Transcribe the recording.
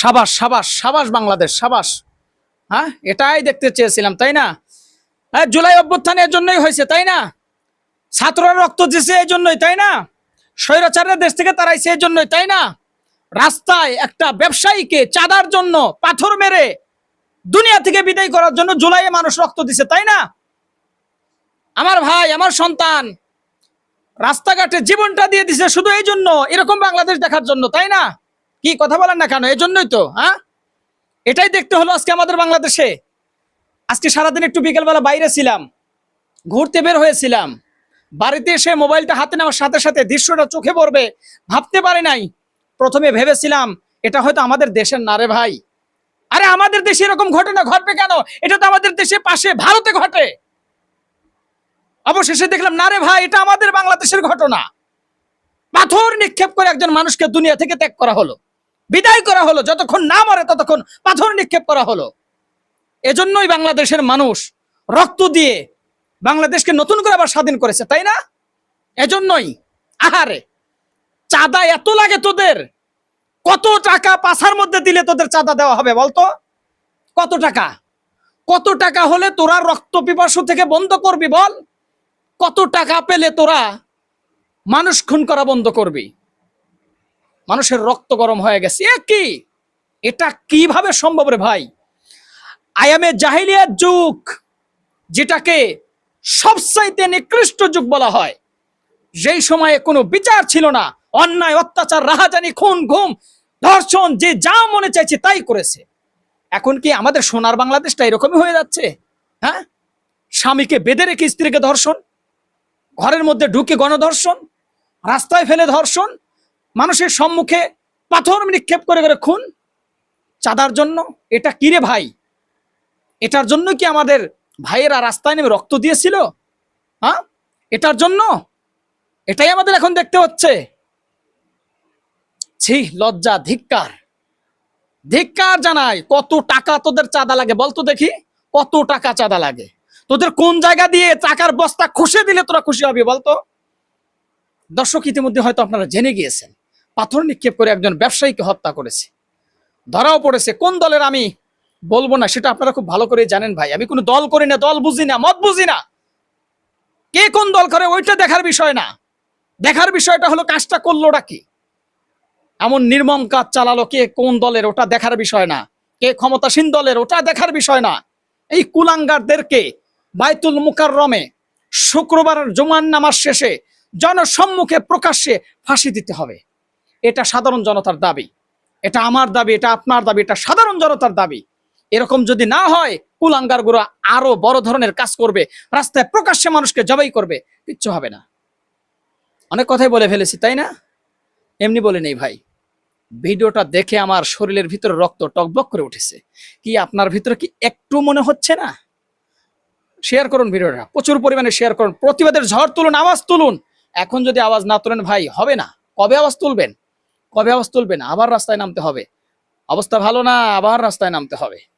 সাবাস সাবাস সাবাস বাংলাদেশ, সাবাস। হ্যাঁ এটাই দেখতে চেয়েছিলাম, তাই না? হ্যাঁ জুলাই অভ্যুত্থান এর জন্যই হয়েছে, তাই না? ছাত্ররা রক্ত দিছে এই জন্যই, তাই না? স্বৈরাচারের দেশ থেকে তারাইছে এই জন্যই, তাই না? রাস্তায় একটা ব্যবসায়ীকে চাঁদার জন্য পাথর মেরে দুনিয়া থেকে বিদায় করার জন্য জুলাইয়ে মানুষ রক্ত দিছে, তাই না? আমার ভাই, আমার সন্তান, রাস্তাঘাটে জীবনটা দিয়ে দিছে শুধু এই জন্য, এরকম বাংলাদেশ দেখার জন্য, তাই না? কি কথা বলেন না কেন? এই জন্যই তো হ্যাঁ? এটাই দেখতে হলো আজকে আমাদের বাংলাদেশে। আজকে সারাদিন একটু বিকেলবেলা বাইরে ছিলাম, ঘুরতে বের হয়েছিলাম। বাড়িতে এসে মোবাইলটা হাতে নেওয়ার সাথে সাথে দৃশ্যটা চোখে পড়বে, ভাবতে পারি নাই। প্রথমে ভেবেছিলাম, এটা হয়তো আমাদের দেশের না রে ভাই। আরে আমাদের দেশে এরকম ঘটনা ঘটবে কেন? এটা তো আমাদের দেশে পাশে ভারতে ঘটে। অবশেষে দেখলাম, না রে ভাই, এটা আমাদের বাংলাদেশের ঘটনা। পাথর নিক্ষেপ করে একজন মানুষকে দুনিয়া থেকে ত্যাগ করা হলো। বিদায় করা হলো, যতক্ষণ না মরে ততক্ষণ পাথর নিক্ষেপ করা হলো। এজন্যই বাংলাদেশের মানুষ রক্ত দিয়ে বাংলাদেশকে নতুন করে আবার স্বাধীন করেছে, তাই না? এজন্যই আহারে, চাঁদা এত লাগে তোদের, কত টাকা পাছার মধ্যে দিলে তোদের চাঁদা দেওয়া হবে বলতো? কত টাকা? কত টাকা হলে তোরা রক্ত পিপাসু থেকে বন্ধ করবি বল? কত টাকা পেলে তোরা মানুষ খুন করা বন্ধ করবি? মানুষের রক্ত গরম হয়ে গেছে। এ কি? এটা কীভাবে সম্ভব রে ভাই? আয়ামে জাহিলিয়ার যুগ, যেটাকে সবচাইতে নিকৃষ্ট যুগ বলা হয়। যেই সময়ে কোনো বিচার ছিল না, অন্যায়, অত্যাচার, রাহাজানি, খুন, ঘুম, ধর্ষণ, যে যা মনে চাইছে তাই করেছে। এখন কি আমাদের সোনার বাংলাদেশটা এরকমই হয়ে যাচ্ছে? হ্যাঁ? স্বামীকে বেঁধে রেখে স্ত্রীকে ধর্ষণ, ঘরের মধ্যে ঢুকে গণধর্ষণ, রাস্তায় ফেলে ধর্ষণ মানুষের সম্মুখে পাথর নিক্ষেপ করে করে খুন? চাঁদার জন্য? এটা কিরে ভাই? এটার জন্য কি আমাদের ভাইয়েরা রাস্তায় নেমে রক্ত দিয়েছিল? হ্যাঁ? এটার জন্য? এটাই আমাদের এখন দেখতে হচ্ছে। ছি, লজ্জা, ধিক্কার। ধিক্কার জানাই, কত টাকা তোদের চাঁদা লাগে বলতো দেখি। কত টাকা চাঁদা লাগে? তোদের কোন জায়গা দিয়ে টাকার বস্তা খুশে দিলে তোরা খুশি হবে বলতো দর্শক ইতিমধ্যে হয়তো আপনারা জেনে গিয়েছেন। পাথর নিক্ষেপ করে একজন ব্যবসায়ীকে হত্যা করেছে। ধরাও পড়েছে। কোন দলের আমি বলব না, সেটা আপনারা খুব ভালো করে জানেন ভাই। আমি কোনো দল করি না, দল বুঝি না, মত বুঝি না। কে কোন দল করে ওইটা দেখার বিষয় না। দেখার বিষয়টা হলো কাজটা করলোটা কি? এমন নির্মম কাজ চালালো কে কোন দলের, ওটা দেখার বিষয় না। কে ক্ষমতাসীন দলের, ওটা দেখার বিষয় না। এই কুলাঙ্গারদেরকে বাইতুল মুকাররমে শুক্রবার জুমার নামাজ শেষে জনসম্মুখে প্রকাশ্যে ফাঁসি দিতে হবে। এটা সাধারণ জনতার দাবি। এটা আমার দাবি, এটা আপনার দাবি, এটা সাধারণ জনতার দাবি। এরকম যদি না হয়, কুলাঙ্গারগুলো আরও বড় ধরনের কাজ করবে, রাস্তায় প্রকাশ্যে মানুষকে জবাই করবে, কিচ্ছু হবে না। অনেক কথাই বলে ফেলেছি, তাই না? এমনি বলে নেই ভাই। ভিডিওটা দেখে আমার শরীরের ভিতরে রক্ত টকবক করে উঠেছে। কি আপনার ভিতরে কি একটু মনে হচ্ছে না? শেয়ার করুন ভিডিওটা, প্রচুর পরিমাণে শেয়ার করুন, প্রতিবাদের ঝড় তুলুন, আওয়াজ তুলুন। এখন যদি আওয়াজ না তুলেন ভাই, হবে না। কবে আওয়াজ তুলবেন? কবে আওয়াজ তুলবেন আবার রাস্তায় নামতে হবে। অবস্থা ভালো না আবার রাস্তায় নামতে হবে।